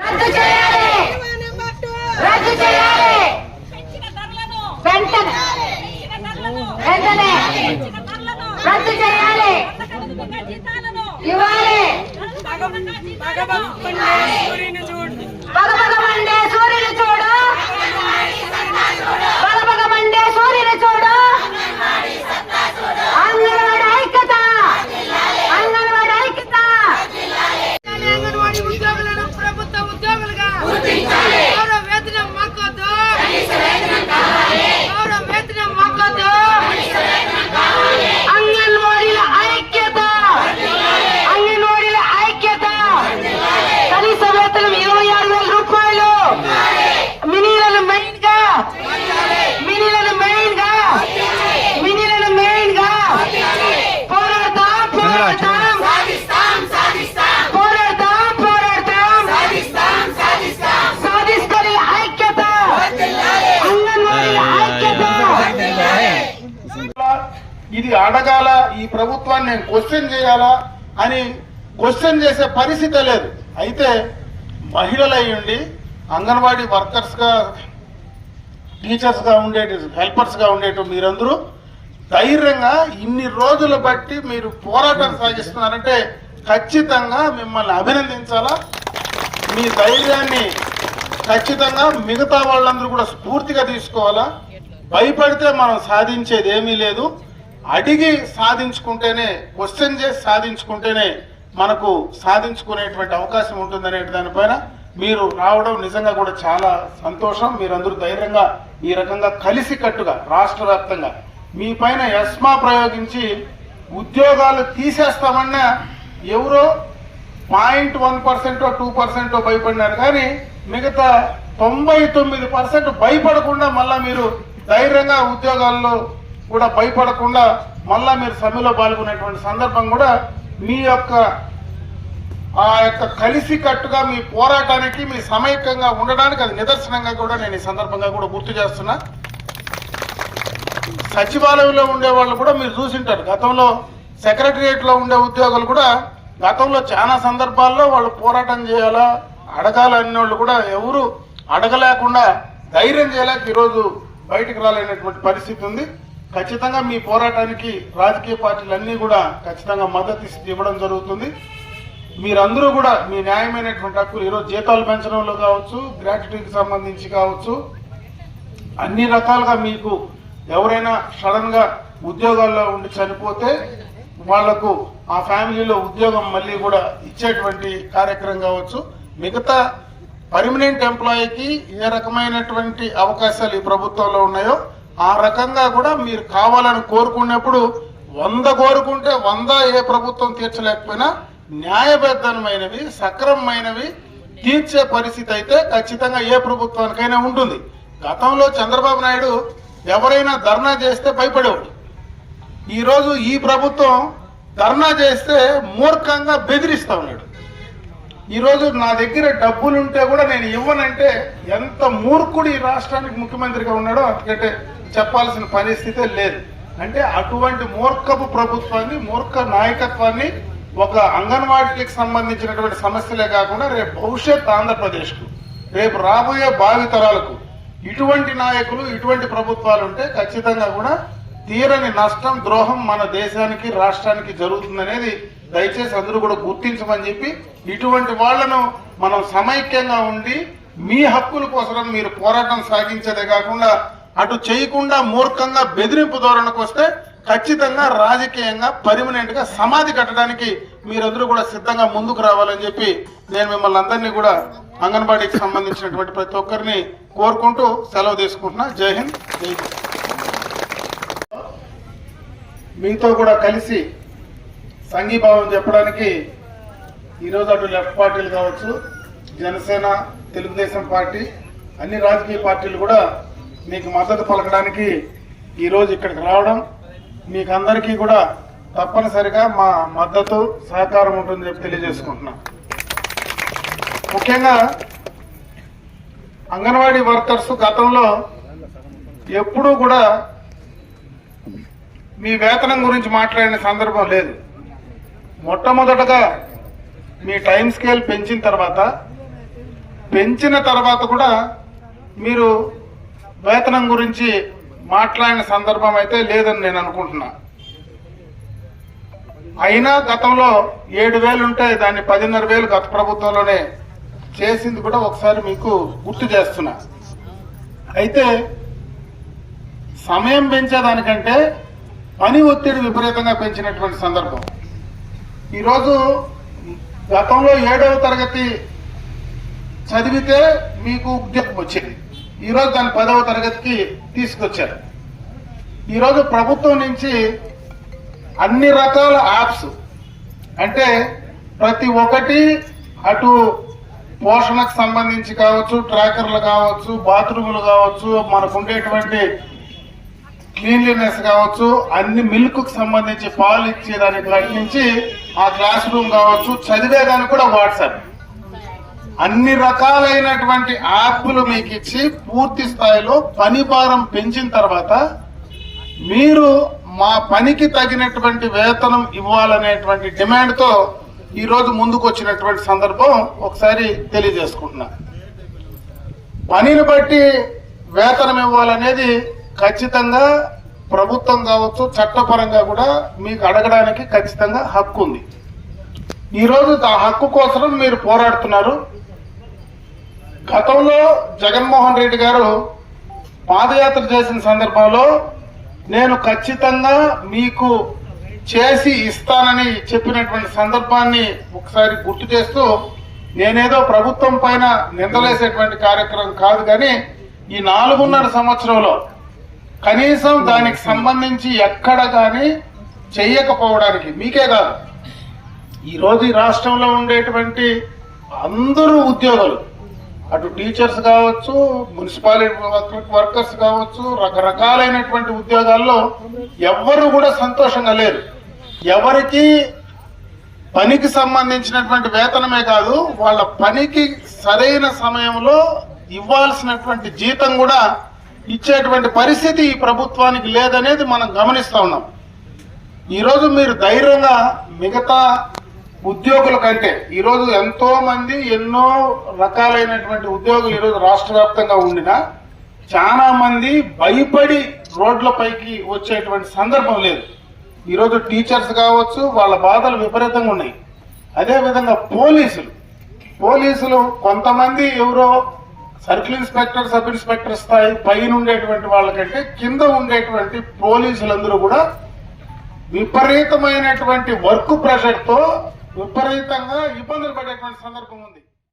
రద్దు చేయాలి. రద్దు చేయాలి. వెంటనే. వెంటనే. రద్దు చేయాలి. ఇవ్వాలి. ప్రభుత్వాన్ని నేను క్వశ్చన్ చేయాలా అని క్వశ్చన్ చేసే పరిస్థితి లేదు. అయితే మహిళలు అయ్యుండి అంగన్వాడీ వర్కర్స్గా టీచర్స్గా ఉండేటి హెల్పర్స్గా ఉండేటి మీరందరూ ధైర్యంగా ఇన్ని రోజులు బట్టి మీరు పోరాటం సాగిస్తున్నారంటే ఖచ్చితంగా మిమ్మల్ని అభినందించాలా? మీ ధైర్యాన్ని ఖచ్చితంగా మిగతా వాళ్ళందరూ కూడా స్ఫూర్తిగా తీసుకోవాలా? భయపడితే మనం సాధించేది ఏమీ లేదు. అడిగి సాధించుకుంటేనే క్వశ్చన్ చేసి సాధించుకుంటేనే మనకు సాధించుకునేటువంటి అవకాశం ఉంటుందనే దానిపైన మీరు రావడం నిజంగా కూడా చాలా సంతోషం. మీరందరూ ధైర్యంగా ఈ రకంగా కలిసి కట్టుగా రాష్ట్ర వ్యాప్తంగా మీ పైన ఎస్మా ప్రయోగించి ఉద్యోగాలు తీసేస్తామన్నా ఎవరో పాయింట్ వన్ పర్సెంటో టూ పర్సెంటో భయపడినారు. కానీ మిగతా తొంభై తొమ్మిది పర్సెంట్ భయపడకుండా మళ్ళా మీరు ధైర్యంగా ఉద్యోగాల్లో కూడా భయపడకుండా మళ్ళా మీరు సమ్మెలో పాల్గొనేటువంటి సందర్భం కూడా మీ యొక్క ఆ యొక్క కలిసి కట్టుగా మీ పోరాటానికి మీ సమైక్యంగా ఉండడానికి అది నిదర్శనంగా కూడా నేను ఈ సందర్భంగా కూడా గుర్తు చేస్తున్నా. సచివాలయంలో ఉండే వాళ్ళు కూడా మీరు చూసింటారు. గతంలో సెక్రటరియట్లో ఉండే ఉద్యోగులు కూడా గతంలో చాలా సందర్భాల్లో వాళ్ళు పోరాటం చేయాలా అడగాలన్న వాళ్ళు కూడా ఎవరు అడగలేకుండా ధైర్యం చేయలేక ఈరోజు బయటకు రాలేనటువంటి పరిస్థితి ఉంది. ఖచ్చితంగా మీ పోరాటానికి రాజకీయ పార్టీలన్నీ కూడా ఖచ్చితంగా మద్దతు ఇవ్వడం జరుగుతుంది. మీరందరూ కూడా మీ న్యాయమైనటువంటి హక్కులు ఈరోజు జీతాలు పెంచడంలో కావచ్చు గ్రాట్యుటీకి సంబంధించి కావచ్చు అన్ని రకాలుగా మీకు ఎవరైనా సడన్గా ఉద్యోగాల్లో ఉండి చనిపోతే వాళ్ళకు ఆ ఫ్యామిలీలో ఉద్యోగం మళ్ళీ కూడా ఇచ్చేటువంటి కార్యక్రమం కావచ్చు. మిగతా పర్మనెంట్ ఎంప్లాయీకి ఏ రకమైనటువంటి అవకాశాలు ఈ ప్రభుత్వంలో ఉన్నాయో ఆ రకంగా కూడా మీరు కావాలని కోరుకున్నప్పుడు వంద కోరుకుంటే వంద ఏ ప్రభుత్వం తీర్చలేకపోయినా న్యాయబద్ధమైనవి సక్రమమైనవి తీర్చే పరిస్థితి అయితే ఖచ్చితంగా ఏ ప్రభుత్వానికైనా ఉంటుంది. గతంలో చంద్రబాబు నాయుడు ఎవరైనా ధర్నా చేస్తే భయపడేవాడు. ఈరోజు ఈ ప్రభుత్వం ధర్నా చేస్తే మూర్ఖంగా బెదిరిస్తా ఉన్నాడు. ఈరోజు నా దగ్గర డబ్బులు ఉంటే కూడా నేను ఇవ్వనంటే ఎంత మూర్ఖుడు ఈ రాష్ట్రానికి ముఖ్యమంత్రిగా ఉన్నాడో అందుకంటే చెప్పాల్సిన పరిస్థితే లేదు. అంటే అటువంటి మూర్ఖపు ప్రభుత్వాన్ని మూర్ఖ నాయకత్వాన్ని ఒక అంగన్వాడీకి సంబంధించినటువంటి సమస్యలే కాకుండా రేపు భవిష్యత్ ఆంధ్రప్రదేశ్కు రేపు రాబోయే భావితరాలకు ఇటువంటి నాయకులు ఇటువంటి ప్రభుత్వాలు ఉంటే ఖచ్చితంగా కూడా తీరని నష్టం ద్రోహం మన దేశానికి రాష్ట్రానికి జరుగుతుందనేది దయచేసి అందరూ కూడా గుర్తించమని చెప్పి ఇటువంటి వాళ్ళను మనం సమైక్యంగా ఉండి మీ హక్కుల కోసం మీరు పోరాటం సాగించేదే కాకుండా అటు చేయకుండా మూర్ఖంగా బెదిరింపు ధోరణికి వస్తే ఖచ్చితంగా రాజకీయంగా పర్మనెంట్గా సమాధి కట్టడానికి మీరందరూ కూడా సిద్ధంగా ముందుకు రావాలని చెప్పి నేను మిమ్మల్ని అందరినీ కూడా అంగన్వాడీకి సంబంధించినటువంటి ప్రతి ఒక్కరిని కోరుకుంటూ సెలవు తీసుకుంటున్నా జై హింద్ జై హింద్. మీతో కూడా కలిసి సంఘీభావం చెప్పడానికి ఈరోజు అటు లెఫ్ట్ పార్టీలు కావచ్చు జనసేన తెలుగుదేశం పార్టీ అన్ని రాజకీయ పార్టీలు కూడా మీకు మద్దతు పలకడానికి ఈరోజు ఇక్కడికి రావడం మీకు అందరికీ కూడా తప్పనిసరిగా మా మద్దతు సహకారం ఉంటుందని చెప్పి తెలియజేసుకుంటున్నాం. ముఖ్యంగా అంగన్వాడీ వర్కర్స్ గతంలో ఎప్పుడూ కూడా మీ వేతనం గురించి మాట్లాడిన సందర్భం లేదు. మొట్టమొదటగా మీ టైం స్కేల్ పెంచిన తర్వాత పెంచిన తర్వాత కూడా మీరు వేతనం గురించి మాట్లాడిన సందర్భం అయితే లేదని నేను అనుకుంటున్నా. అయినా గతంలో ఏడు వేలు ఉంటే దాన్ని పదిన్నర వేలు గత ప్రభుత్వంలోనే చేసింది కూడా ఒకసారి మీకు గుర్తు చేస్తున్నా. అయితే సమయం పెంచేదానికంటే పని ఒత్తిడి విపరీతంగా పెంచినటువంటి సందర్భం. ఈరోజు గతంలో ఏడవ తరగతి చదివితే మీకు ఉద్యోగం వచ్చింది. ఈరోజు దాన్ని పదవ తరగతికి తీసుకొచ్చారు. ఈరోజు ప్రభుత్వం నుంచి అన్ని రకాల యాప్స్ అంటే ప్రతి ఒక్కటి అటు పోషణకు సంబంధించి కావచ్చు ట్రాకర్లు కావచ్చు బాత్రూములు కావచ్చు మనకు ఉండేటువంటి క్లీన్లీనెస్ కావచ్చు అన్ని మిల్క్కు సంబంధించి పాలు ఇచ్చేదానికి వాటి నుంచి ఆ క్లాస్ రూమ్ కావచ్చు చదివేదానికి కూడా వాట్సాప్. అన్ని రకాలైనటువంటి యాప్లు మీకు ఇచ్చి పూర్తి స్థాయిలో పని భారం పెంచిన తర్వాత మీరు మా పనికి తగినటువంటి వేతనం ఇవ్వాలనేటువంటి డిమాండ్తో ఈరోజు ముందుకు వచ్చినటువంటి సందర్భం ఒకసారి తెలియజేసుకుంటున్నా. పనిని బట్టి వేతనం ఇవ్వాలనేది ఖచ్చితంగా ప్రభుత్వం కావచ్చు చట్టపరంగా కూడా మీకు అడగడానికి ఖచ్చితంగా హక్కు ఉంది. ఈరోజు ఆ హక్కు కోసం మీరు పోరాడుతున్నారు. గతంలో జగన్మోహన్ రెడ్డి గారు పాదయాత్ర చేసిన సందర్భంలో నేను ఖచ్చితంగా మీకు చేసి ఇస్తానని చెప్పినటువంటి సందర్భాన్ని ఒకసారి గుర్తు చేస్తూ నేనేదో ప్రభుత్వం పైన నిందలేసేటువంటి కార్యక్రమం కాదు కానీ ఈ నాలుగున్నర సంవత్సరంలో కనీసం దానికి సంబంధించి ఎక్కడ కానీ చెయ్యకపోవడానికి మీకే కాదు. ఈరోజు ఈ రాష్ట్రంలో ఉండేటువంటి అందరూ ఉద్యోగులు అటు టీచర్స్ కావచ్చు మున్సిపాలిటీ వర్కర్స్ కావచ్చు రకరకాలైనటువంటి ఉద్యోగాల్లో ఎవ్వరు కూడా సంతోషంగా లేరు. ఎవరికి పనికి సంబంధించినటువంటి వేతనమే కాదు వాళ్ళ పనికి సరైన సమయంలో ఇవ్వాల్సినటువంటి జీతం కూడా ఇచ్చేటువంటి పరిస్థితి ఈ ప్రభుత్వానికి లేదనేది మనం గమనిస్తూ ఉన్నాం. ఈరోజు మీరు ధైర్యంగా మిగతా ఉద్యోగుల కంటే ఈరోజు ఎంతో మంది ఎన్నో రకాలైనటువంటి ఉద్యోగులు ఈరోజు రాష్ట్ర వ్యాప్తంగా ఉండినా చాలా మంది భయపడి రోడ్లపైకి వచ్చేటువంటి సందర్భం లేదు. ఈరోజు టీచర్స్ కావచ్చు వాళ్ళ బాధలు విపరీతంగా ఉన్నాయి. అదేవిధంగా పోలీసులు. పోలీసులు కొంతమంది ఎవరో సర్కిల్ ఇన్స్పెక్టర్ సబ్ ఇన్స్పెక్టర్ స్థాయి పైన ఉండేటువంటి వాళ్ళకంటే కింద ఉండేటువంటి పోలీసులందరూ కూడా విపరీతమైనటువంటి వర్క్ ప్రెషర్తో విపరీతంగా ఇబ్బందులు పడేటువంటి సందర్భం ఉంది.